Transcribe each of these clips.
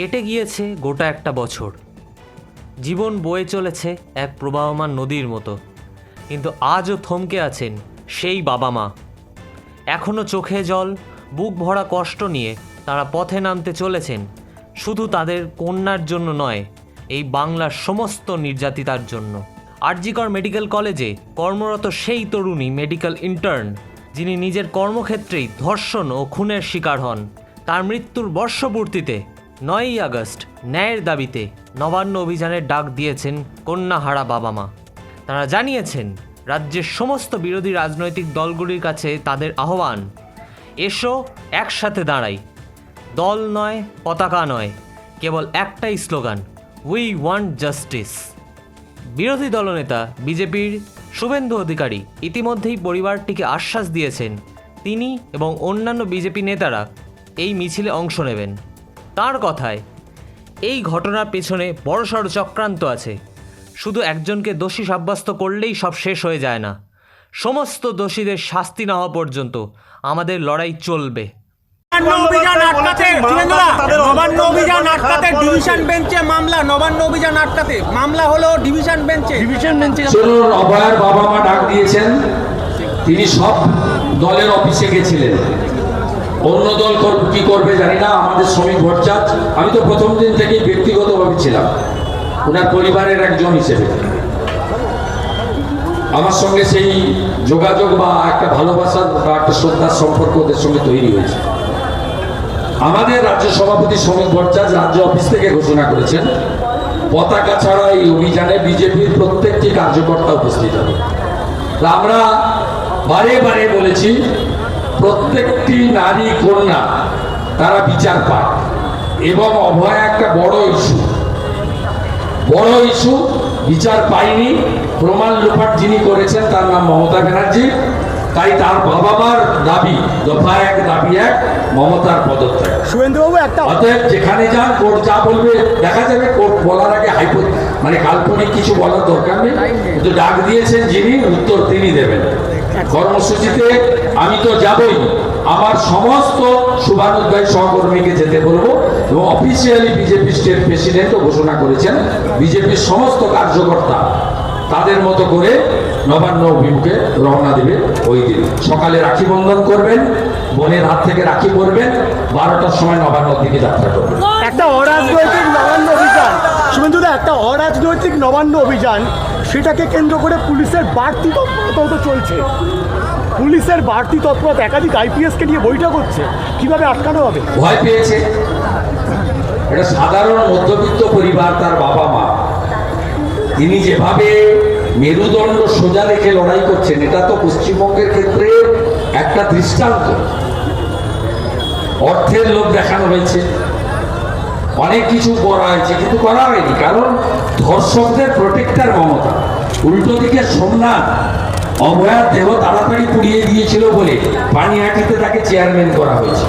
কেটে গিয়েছে গোটা একটা বছর। জীবন বয়ে চলেছে এক প্রবাহমান নদীর মতো। কিন্তু আজও থমকে আছেন সেই বাবা মা। এখনও চোখে জল, বুক ভরা কষ্ট নিয়ে তারা পথে নামতে চলেছেন। শুধু তাদের কন্যার জন্য নয়, এই বাংলার সমস্ত নির্যাতিতার জন্য। আরজিকর মেডিকেল কলেজে কর্মরত সেই তরুণী মেডিকেল ইন্টার্ন, যিনি নিজের কর্মক্ষেত্রেই ধর্ষণ ও খুনের শিকার হন। তার মৃত্যুর বর্ষপূর্তিতে নয়ই আগস্ট, ন্যায়ের দাবিতে নবান্ন অভিযানের ডাক দিয়েছেন কন্যাহারা বাবা মা। তারা জানিয়েছেন, রাজ্যের সমস্ত বিরোধী রাজনৈতিক দলগুলির কাছে তাদের আহ্বান, এসো, একসাথে দাঁড়াই। দল নয়, পতাকা নয়, কেবল একটাই স্লোগান উই ওয়ান্ট জাস্টিস বিরোধী দলনেতা, বিজেপির শুভেন্দু অধিকারী ইতিমধ্যেই পরিবারটিকে আশ্বাস দিয়েছেন, তিনি এবং অন্যান্য বিজেপি নেতারা এই মিছিলে অংশ নেবেন। তার কথায় এই ঘটনার পেছনে বড়সড় চক্রান্ত আছে। শুধু একজনকে দোষী সাব্যস্ত করলেই সব শেষ হয়ে যায় না। সমস্ত দোষীদের শাস্তি না হওয়া পর্যন্ত আমাদের লড়াই চলবে। নবান্ন অভিযান আটকাতে ডিভিশন বেঞ্চে মামলা নবান্ন অভিযান আটকাতে। মামলা হলো ডিভিশন বেঞ্চে। ডিভিশন বেঞ্চে চলুন অভয়ের বাবা মা ডাক দিয়েছেন। তিনি সব দলের অফিসে গেছিলেন। অন্য দল কি করবে জানি না, আমাদের শ্রমিক ভট্টাচ আমি তো প্রথম দিন থেকেই ব্যক্তিগতভাবে ছিলাম। ওনার পরিবারের একজন হিসেবে। আমার সঙ্গে সেই যোগাযোগ বা একটা ভালোবাসার বা একটা শ্রদ্ধার সম্পর্ক ওদের সঙ্গে তৈরি হয়েছে। আমাদের রাজ্য সভাপতি শ্রমিক ভট্টাচ রাজ্য অফিস থেকে ঘোষণা করেছেন, পতাকা ছাড়া এই অভিযানে বিজেপির প্রত্যেকটি কার্যকর্তা উপস্থিত হবে। আমরা বারে বারে বলেছি প্রত্যেকটি নারী কন্যা তারা বিচার পায়। এবং অভয় একটা বড় ইস্যু। বড় ইস্যু বিচার পায়নি। প্রমাণ লোপাট যিনি করেছেন তার নাম মমতা ব্যানার্জি। তাই তার বাবা মার দাবি দফা এক দাবি এক মমতার পদত্যাগ। শুভেন্দুবাবু একটা অতএব যেখানে যান কোর্ট যা বলবে দেখা যাবে কোর্ট বলার আগে হাইপো মানে কাল্পনিক কিছু বলার দরকার নেই। কিন্তু ডাক দিয়েছেন যিনি উত্তর তিনি দেবেন। কর্মসূচিতে আমি তো যাবই। আমার সমস্ত শুভানুদ্দায়ী সহকর্মীকে যেতে বলব এবং অফিসিয়ালি বিজেপি স্টেট প্রেসিডেন্টও ঘোষণা করেছেন। বিজেপির সমস্ত কার্যকর্তা তাদের মতো করে নবান্ন অভিমুখে রওনা দেবে ওই দিন। সকালে রাখি বন্ধন করবেন বোনের হাত থেকে রাখি পরবেন বারোটার সময় নবান্নর দিকে যাত্রা করবেন। একটা নবান্ন শুভেন্দুদা একটা অরাজনৈতিক নবান্ন অভিযান। সেটাকে কেন্দ্র করে পুলিশের বাড়তি তৎপরতা চলছে। পুলিশের বাড়তি তৎপরতা, একাধিক আইপিএসকে নিয়ে বৈঠক হচ্ছে। কীভাবে আটকানো হবে? ভয় পেয়েছে। এটা সাধারণ মধ্যবিত্ত পরিবার তার বাবা মা। তিনি যেভাবে মেরুদণ্ড সোজা রেখে লড়াই করছেন, এটা তো পশ্চিমবঙ্গের ক্ষেত্রে একটা দৃষ্টান্ত। অর্থের লোভ দেখানো হয়েছে। অনেক কিছু করা হয়েছে, কিন্তু করা হয়নি, কারণ ধর্ষকদের প্রোটেক্টার মমতা। উল্টো দিকে সোমনাথ অভয়ার দেহ তাড়াতাড়ি পুড়িয়ে দিয়েছিল বলে পানিহাটিতে তাকে চেয়ারম্যান করা হয়েছে।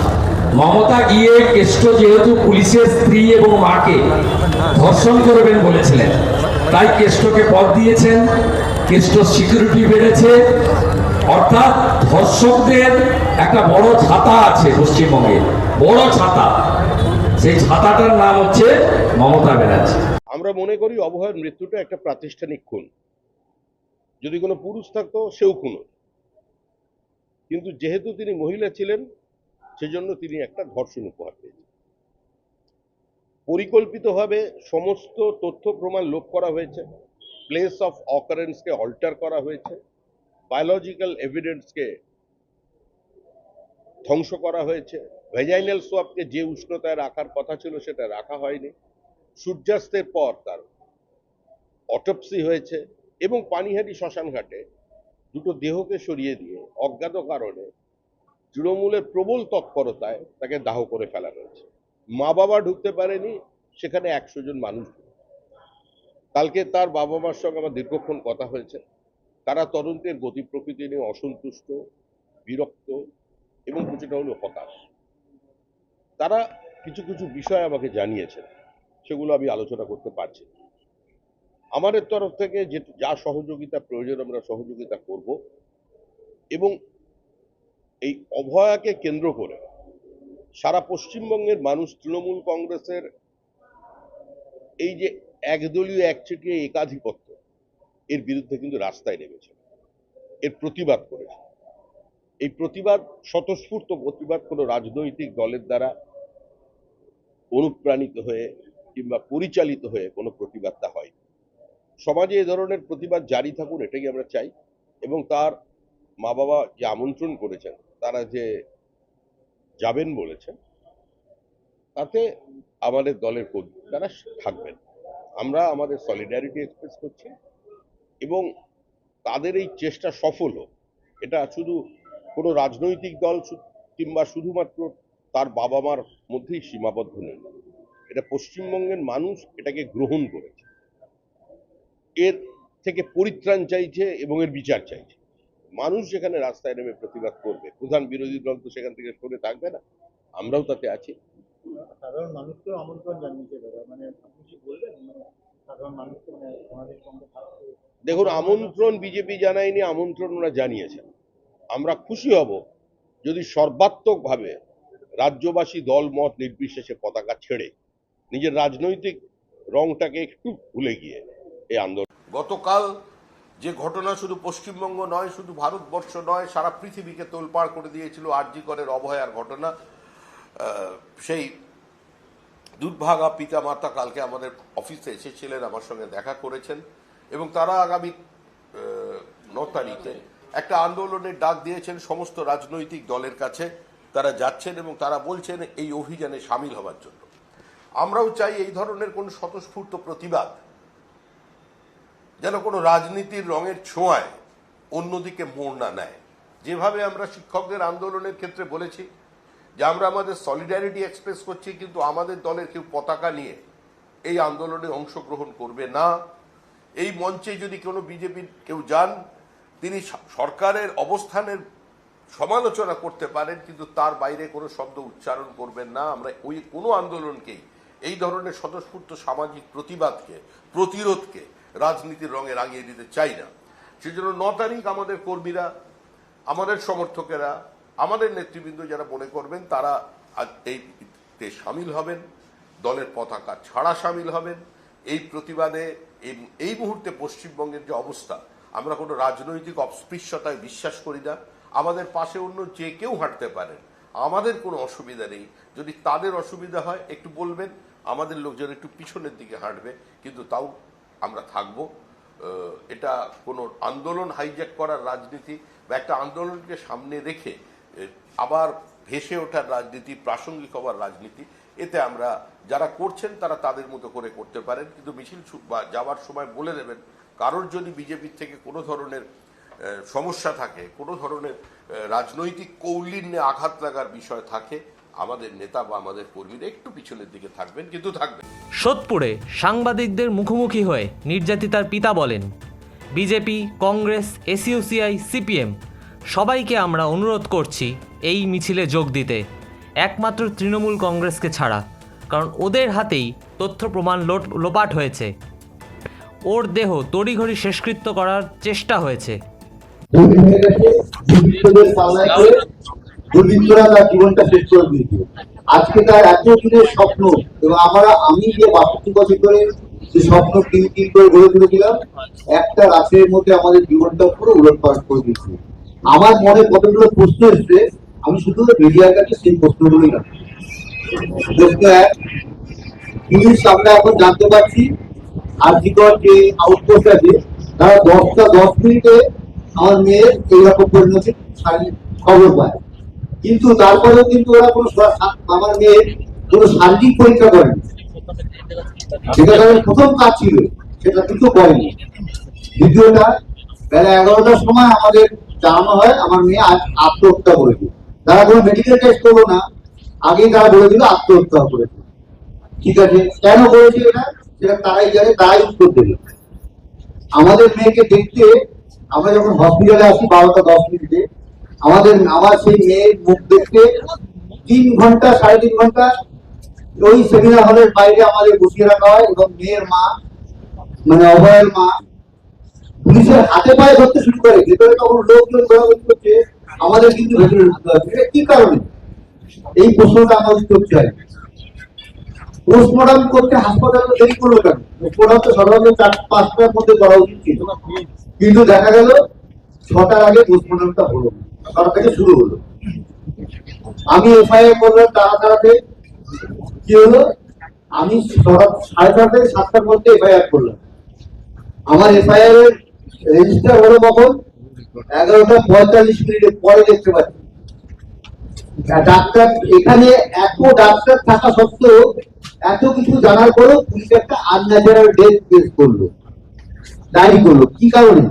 মমতা গিয়ে কেষ্ট যেহেতু পুলিশের স্ত্রী এবং মাকে ধর্ষণ করবেন বলেছিলেন, তাই কেষ্টকে পদ দিয়েছেন, কেষ্ট সিকিউরিটি বেড়েছে। অর্থাৎ ধর্ষকদের একটা বড় ছাতা আছে পশ্চিমবঙ্গে, বড় ছাতা। সেই ছাতাটার নাম হচ্ছে মমতা ব্যানার্জি। আমরা মনে করি অভয়ের মৃত্যুটা একটা প্রাতিষ্ঠানিক খুন। যদি কোনো পুরুষ থাকতো, সেও খুন কিন্তু যেহেতু তিনি মহিলা ছিলেন, সেজন্য তিনি একটা ধর্ষণ উপহার পেয়েছেন। পরিকল্পিতভাবে সমস্ত তথ্য প্রমাণ লোপ করা হয়েছে। প্লেস অফ অকারেন্সকে অল্টার করা হয়েছে। বায়োলজিক্যাল এভিডেন্সকে ধ্বংস করা হয়েছে। ভেজাইনাল সোয়াবকে যে উষ্ণতায় রাখার কথা ছিল সেটা রাখা হয়নি। সূর্যাস্তের পর তার অটপসি হয়েছে এবং পানিহাটি শ্মশানঘাটে দুটো দেহকে সরিয়ে দিয়ে অজ্ঞাত কারণে তৃণমূলের প্রবল তৎপরতায় তাকে দাহ করে ফেলা হয়েছে। মা বাবা ঢুকতে পারেনি, সেখানে একশো জন মানুষ কালকে তার বাবা মার সঙ্গে আমার দীর্ঘক্ষণ কথা হয়েছে। তারা তদন্তের গতি প্রকৃতি নিয়ে অসন্তুষ্ট, বিরক্ত এবং কিছুটা হলো হতাশ। তারা কিছু কিছু বিষয় আমাকে জানিয়েছেন। সেগুলো আমি আলোচনা করতে পারছি আমাদের তরফ থেকে যে যা সহযোগিতা প্রয়োজন, আমরা সহযোগিতা করব এবং এই অভয়াকে কেন্দ্র করে সারা পশ্চিমবঙ্গের মানুষ, তৃণমূল কংগ্রেসের এই যে একদলীয়, একচেটিয়া, একাধিপত্য, এর বিরুদ্ধে কিন্তু রাস্তায় নেমেছে। এর প্রতিবাদ করেছে। এই প্রতিবাদ, স্বতঃস্ফূর্ত প্রতিবাদ কোনো রাজনৈতিক দলের দ্বারা অনুপ্রাণিত হয়ে কিংবা পরিচালিত হয়ে কোনো প্রতিবাদটা হয়। সমাজে এ ধরনের প্রতিবাদ জারি থাকুন এটাই আমরা চাই এবং তার মা বাবা যে আমন্ত্রণ করেছেন, তারা যে যাবেন বলেছেন, তাতে আমাদের দলের কর্মী তারা থাকবেন। আমরা আমাদের সলিডারিটি এক্সপ্রেস করছি এবং তাদের এই চেষ্টা সফল হোক। এটা শুধু কোনো রাজনৈতিক দল কিংবা শুধুমাত্র তার বাবা মার মধ্যেই সীমাবদ্ধ নেই। এটা পশ্চিমবঙ্গের মানুষ এটাকে গ্রহণ করেছে। এর থেকে পরিত্রাণ চাইছে এবং এর বিচার চাইছে। মানুষ যেখানে রাস্তায় নেমে প্রতিবাদ করবে প্রধান বিরোধী দল তো সেখান থেকে সরে থাকবে না আমরাও তাতে আছি। সাধারণ মানুষকেও আমন্ত্রণ জানিয়েছে মানে আপনি কি বলবেন? মানে সাধারণ মানুষকে মানে আমাদের সঙ্গে দেখুন আমন্ত্রণ বিজেপি জানায়নি আমন্ত্রণ ওরা জানিয়েছেন আমরা খুশি হব যদি সর্বাত্মকভাবে রাজ্যবাসী দল, মত নির্বিশেষে পতাকা ছেড়ে নিজের রাজনৈতিক রংটাকে একটু ভুলে গিয়ে এই আন্দোলন গতকাল যে ঘটনা শুধু পশ্চিমবঙ্গ নয়, শুধু ভারতবর্ষ নয়, সারা পৃথিবীকে তোলপাড় করে দিয়েছিল আরজি করের অভয়ার ঘটনা সেই দুর্ভাগা পিতা মাতা কালকে আমাদের অফিসে এসেছিলেন, আমার সঙ্গে দেখা করেছেন এবং তারা আগামী ন তারিখে একটা আন্দোলনের ডাক দিয়েছেন সমস্ত রাজনৈতিক দলের কাছে। তারা যাচ্ছেন এবং তারা বলছেন এই অভিযানে সামিল হওয়ার জন্য। আমরাও চাই এই ধরনের কোন স্বতঃস্ফূর্ত প্রতিবাদ, যেন কোনো রাজনীতির রঙের ছোঁয়ায় অন্যদিকে মোড় না নেয়। যেভাবে আমরা শিক্ষকদের আন্দোলনের ক্ষেত্রে বলেছি যে আমরা আমাদের সলিডারিটি এক্সপ্রেস করছি, কিন্তু আমাদের দলের কেউ পতাকা নিয়ে এই আন্দোলনে অংশগ্রহণ করবে না। এই মঞ্চে যদি কোনো বিজেপির কেউ যান, তিনি সরকারের অবস্থানের সমালোচনা করতে পারেন, কিন্তু তার বাইরে কোনো শব্দ উচ্চারণ করবেন না। আমরা ওই কোনো আন্দোলনকেই এই ধরনের স্বতঃস্ফূর্ত সামাজিক প্রতিবাদকে, প্রতিরোধকে রাজনীতির রঙে রাঙিয়ে দিতে চাই না। সেজন্য ন তারিখ আমাদের কর্মীরা, আমাদের সমর্থকেরা, আমাদের নেতৃবৃন্দ যারা মনে করবেন, তারা এইতে সামিল হবেন, দলের পতাকা ছাড়া সামিল হবেন। এই প্রতিবাদে এই মুহূর্তে পশ্চিমবঙ্গের যে অবস্থা, আমরা কোনো রাজনৈতিক অস্পৃশ্যতায় বিশ্বাস করি না। আমাদের পাশে অন্য যে কেউ হাঁটতে পারেন। আমাদের কোনো অসুবিধা নেই। যদি তাদের অসুবিধা হয়, একটু বলবেন। আমাদের লোকজন একটু পিছনের দিকে হাঁটবে, কিন্তু তাও আমরা থাকব। এটা কোনো আন্দোলন হাইজ্যাক করার রাজনীতি বা একটা আন্দোলনকে সামনে রেখে আবার ভেসে ওঠার রাজনীতি, প্রাসঙ্গিক হওয়ার রাজনীতি, এতে আমরা যারা করছেন তারা তাদের মতো করে করতে পারেন। কিন্তু মিছিল যাওয়ার সময় বলে দেবেন, কারোর যদি বিজেপির থেকে কোনো ধরনের সমস্যা থাকে, কোনো ধরনের রাজনৈতিক কৌলিন্যে আঘাত লাগার বিষয় থাকে, আমাদের নেতা বা আমাদের কর্মীরা একটু পিছনের দিকে থাকবেন, কিন্তু থাকবেন। সোদপুরে সাংবাদিকদের মুখোমুখি হয়ে নির্যাতিতার পিতা বলেন, বিজেপি, কংগ্রেস, এসইউসিআই, সিপিএম, সবাইকে আমরা অনুরোধ করছি এই মিছিলে যোগ দিতে, একমাত্র তৃণমূল কংগ্রেসকে ছাড়া, কারণ ওদের হাতেই তথ্য প্রমাণ লোট, লোপাট হয়েছে। ওর দেহ তড়িঘড়ি শেষকৃত্য করার চেষ্টা হয়েছে। জীবনটা শেষ করে দিয়েছে। আজকে তার এত স্বপ্ন, এবং আমরা, আমি যে যে স্বপ্ন করে গড়ে তুলেছিলাম, একটা রাতের মধ্যে আমাদের জীবনটা পুরো করে দিয়েছে। আমার মনে কতগুলো প্রশ্ন এসছে, আমি শুধু মিডিয়ার কাছে সেই প্রশ্নগুলোই প্রশ্ন পুলিশ আমরা এখন জানতে পারছি আর্থিকর যে আউটপোস্ট আছে, তারা দশটা দশ মিনিটে আমার মেয়ের এইরকম পরিণতি শারীরিক খবর পায়। কিন্তু তারপরেও কিন্তু ওরা কোনো আমার মেয়ের কোনো শারীরিক পরীক্ষা করেনি। সেটা তাদের প্রথম কাজ ছিল, সেটা কিন্তু করেনি। দ্বিতীয়টা, বেলা এগারোটার সময় আমাদের জানানো হয়, আমার মেয়ে আজ আত্মহত্যা করেছে। তারা কোনো মেডিকেল টেস্ট করল না, আগেই তারা বলে দিল আত্মহত্যা করেছে। ঠিক আছে, কেন করেছে এটা? সেটা তারাই জানে, তারাই উত্তর দেবে। আমাদের মেয়েকে দেখতে আমরা যখন হসপিটালে আসি বারোটা দশ মিনিটে, আমাদের আমার সেই মেয়ের মুখ দেখতে তিন ঘণ্টা, সাড়ে তিন ঘণ্টা ওই সেমিনার হলের বাইরে আমাদের বসিয়ে রাখা হয় এবং মেয়ের মা মানে অভয়ের মা, পুলিশের হাতে পায়ে ধরতে শুরু করে। ভেতরে তখন লোকজন ঘোরাঘুরি করছে, আমাদের কিন্তু ভেতরে ঢুকতে হবে এটা কি কারণে? এই প্রশ্নটা আমরা উত্তর চাই। পোস্টমর্টম করতে হাসপাতালে দেরি করল কেন? পোস্টমর্টম তো সাধারণত চার, পাঁচটার মধ্যে করা উচিত ছিল। কিন্তু দেখা গেল ছটার আগে পোস্টমর্টমটা হলো। ছটা থেকে শুরু হলো। আমি এফআইআর করলাম তারা তারাতে কি হলো? আমি সাড়ে ছটা থেকে সাতটার মধ্যে এফআইআর করলাম। আমার এফআইআর এর রেজিস্টার হলো কখন? এগারোটা পঁয়তাল্লিশ মিনিটের পরে দেখতে পাচ্ছি। ডাক্তার, এখানে এত ডাক্তার থাকা সত্ত্বেও এত কিছু জানার পরেও পুলিশ একটা আনন্যাচারাল ডেথ কেস করল। ডায়েরি করল। কি কারণে?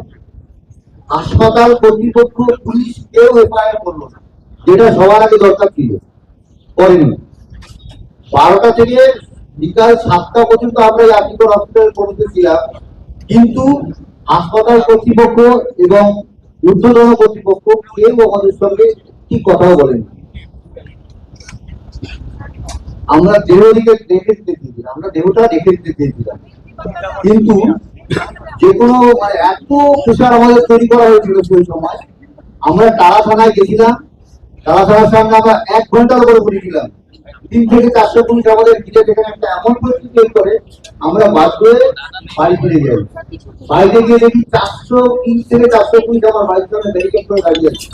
হাসপাতাল কর্তৃপক্ষ, পুলিশ কেউ এফআইআর করল না। যেটা সবার আগে দরকার ছিল, করেনি। বারোটা থেকে বিকাল সাতটা পর্যন্ত আমরা ইয়াকিপুর হসপিটাল পর্যন্ত ছিলাম, কিন্তু হাসপাতাল কর্তৃপক্ষ এবং ঊর্ধ্বতন কর্তৃপক্ষ কেউ আমাদের সঙ্গে ঠিক কথাও বলেনি। আমরা দেহ দিকে দেখে দিতে আমরা দেহটা দেখে দিতে চেয়েছিলাম কিন্তু যে কোনো মানে এত প্রেশার আমাদের তৈরি করা হয়েছিল সেই সময় আমরা তারা থানায় গেছিলাম তারা থানার সামনে আমরা এক ঘণ্টার উপরে তিন থেকে চারশো পুলিশ আমাদের ঘিরে যেখানে একটা এমন পরিস্থিতি তৈরি করে আমরা হয়ে বাড়ি ফিরে যাই। বাড়িতে গিয়ে দেখি চারশো তিন থেকে চারশো পুলিশ আমার বাড়ির সামনে ব্যারিকেড করে দাঁড়িয়ে আছে।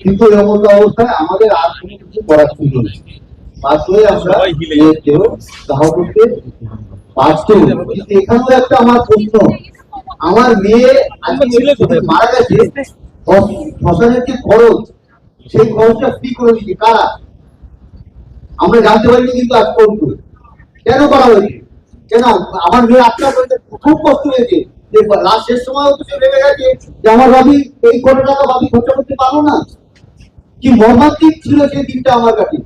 কিন্তু এরকম অবস্থায় আমাদের আর কোনো কিছু করার ছিল না বাধ্য হয়ে আমরা দেহ দাহ করতে বাধ্য এখানেও একটা আমার প্রশ্ন। আমার মেয়ে আজকে মারা গেছে শ্মশানের যে খরচ সেই খরচটা ফ্রি করে দিচ্ছে কারা? আমরা জানতে পারিনি কিন্তু আজ পর্যন্ত। কেন করা হয়েছে? কেন? আমার মেয়ে আপনার খুব কষ্ট হয়েছে। যে লাস্ট শেষ সময় তো সে ভেবে গেছে। যে আমার ভাবি এই কোটি টাকা ভাবি খরচা করতে পারল না। কি মর্মান্তিক ছিল সেই দিনটা আমার কাছে।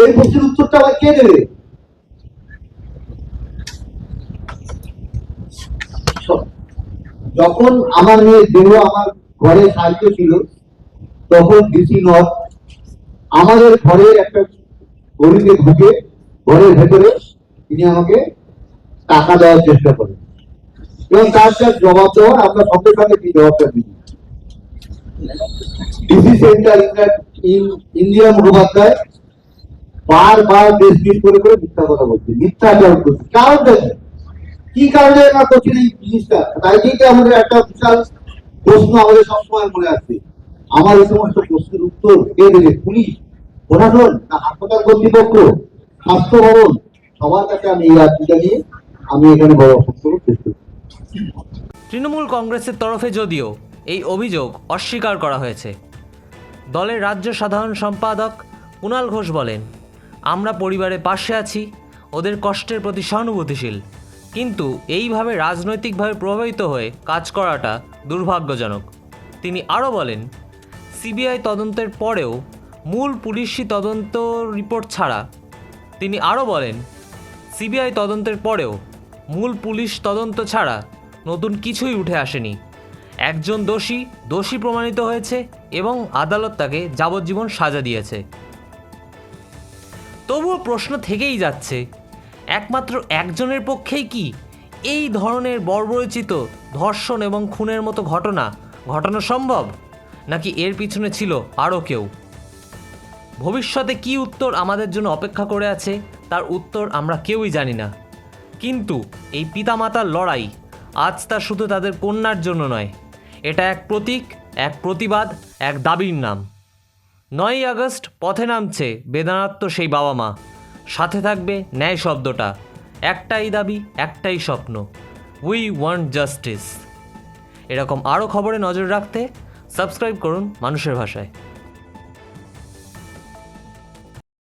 এই প্রশ্নের উত্তরটা আবার কে দেবে? যখন আমার মেয়ে দেহ আমার ঘরে সাহায্য ছিল, তখন ডিসি নর্থ আমাদের ঘরে একটা গলিতে ঢুকে, ঘরের ভেতরে তিনি আমাকে টাকা দেওয়ার চেষ্টা করেন এবং তার যা জবাব দেওয়ার, আমরা সঙ্গে সঙ্গে সেই জবাবটা দিই ডিসি সেন্টার ইন্দিরা মুখোপাধ্যায় বারবার দেশ করে করে মিথ্যা কথা বলছে, মিথ্যাচার করছে কারণটা কি? কি কারণে এরা করছেন এই জিনিসটা? তাই থেকে আমাদের একটা বিশাল প্রশ্ন আমাদের সবসময় মনে আসছে আমার এই সমস্ত প্রশ্নের উত্তর কে দেবে? পুলিশ, প্রশাসন না হাসপাতাল কর্তৃপক্ষ? স্বাস্থ্য ভবন? সবার কাছে আমি এই আর্জিটা নিয়ে আমি এখানে বড় বক্তব্য পেশ তৃণমূল কংগ্রেসের তরফে যদিও এই অভিযোগ অস্বীকার করা হয়েছে। দলের রাজ্য সাধারণ সম্পাদক কুণাল ঘোষ বলেন, আমরা পরিবারের পাশে আছি, ওদের কষ্টের প্রতি সহানুভূতিশীল। কিন্তু এইভাবে রাজনৈতিকভাবে প্রভাবিত হয়ে কাজ করাটা দুর্ভাগ্যজনক। তিনি আরও বলেন, সিবিআই তদন্তের পরেও মূল পুলিশি তদন্ত রিপোর্ট ছাড়া। তিনি আরও বলেন, সিবিআই তদন্তের পরেও মূল পুলিশ তদন্ত ছাড়া নতুন কিছুই উঠে আসেনি। একজন দোষী দোষী প্রমাণিত হয়েছে এবং আদালত তাকে যাবজ্জীবন সাজা দিয়েছে। তবুও প্রশ্ন থেকেই যাচ্ছে একমাত্র একজনের পক্ষেই কি? এই ধরনের বর্বরচিত ধর্ষণ এবং খুনের মতো ঘটনা ঘটানো সম্ভব? নাকি এর পিছনে ছিল আরও কেউ? ভবিষ্যতে কি উত্তর আমাদের জন্য অপেক্ষা করে আছে, তার উত্তর আমরা কেউই জানি না। কিন্তু এই পিতামাতার লড়াই আজ তা শুধু তাদের কন্যার জন্য নয়, এটা এক প্রতীক, এক প্রতিবাদ, এক দাবির নাম। নয়ই আগস্ট পথে নামছে বেদানাত্ম সেই বাবা মা। সাথে থাকবে ন্যায় শব্দটা। একটাই দাবি, একটাই স্বপ্ন। উই ওয়ান্ট জাস্টিস এরকম আরও খবরে নজর রাখতে সাবস্ক্রাইব করুন মানুষের ভাষায়।